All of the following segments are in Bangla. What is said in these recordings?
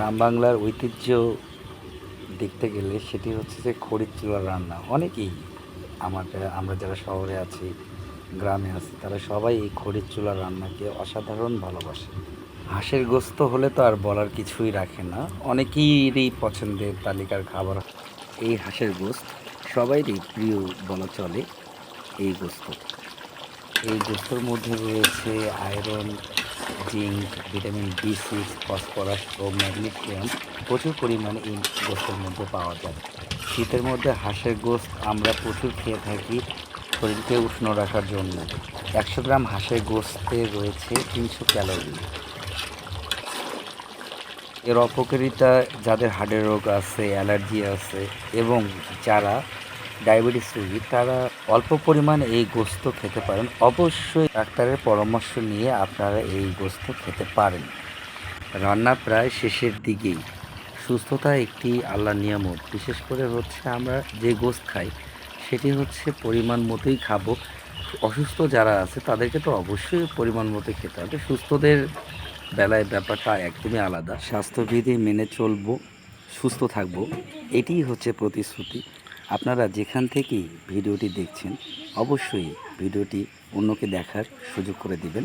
গ্রাম বাংলার ঐতিহ্য দেখতে গেলে সেটি হচ্ছে যে খড়ির চুলার রান্না। অনেকেই আমাদের আমরা যারা শহরে আছি, গ্রামে আছি, তারা সবাই এই খড়ির চুলার রান্নাকে অসাধারণ ভালোবাসে। হাঁসের গোস্ত হলে তো আর বলার কিছুই রাখে না। অনেকেরই পছন্দের তালিকার খাবার। এই হাঁসের গোস্ত সবাইরই প্রিয় বলা চলে এই গোস্ত। এই গোস্তর মধ্যে রয়েছে iron zinc vitamin B six phosphorus ও ম্যাগনেসিয়াম প্রচুর পরিমাণে এই গোস্তের মধ্যে পাওয়া যায়। শীতের মধ্যে হাঁসের গোস্ত আমরা প্রচুর খেয়ে থাকি শরীরকে উষ্ণ রাখার জন্য। একশো গ্রাম হাঁসের গোস্তে রয়েছে তিনশো ক্যালোরি। এর অপকারিতা যাদের হার্টের রোগ আছে, অ্যালার্জি আছে এবং যারা ডায়াবেটিস রোগী, তারা অল্প পরিমাণে এই গোস্ত খেতে পারেন। অবশ্যই ডাক্তারের পরামর্শ নিয়ে আপনারা এই গোস্ত খেতে পারেন। রান্না প্রায় শেষের দিকেই। সুস্থতা একটি আল্লাহ নিয়ামত। বিশেষ করে হচ্ছে আমরা যে গোস্ত খাই, সেটি হচ্ছে পরিমাণ মতোই খাব। অসুস্থ যারা আছে, তাদেরকে তো অবশ্যই পরিমাণ মতো খেতে হবে। সুস্থদের বেলায় ব্যাপারটা একদমই আলাদা। স্বাস্থ্যবিধি মেনে চলবো, সুস্থ থাকব, এটিই হচ্ছে প্রতিশ্রুতি। আপনারা যেখান থেকেই ভিডিওটি দেখছেন, অবশ্যই ভিডিওটি অন্যকে দেখার সুযোগ করে দিবেন।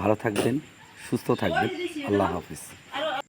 ভালো থাকবেন, সুস্থ থাকবেন। আল্লাহ হাফিজ।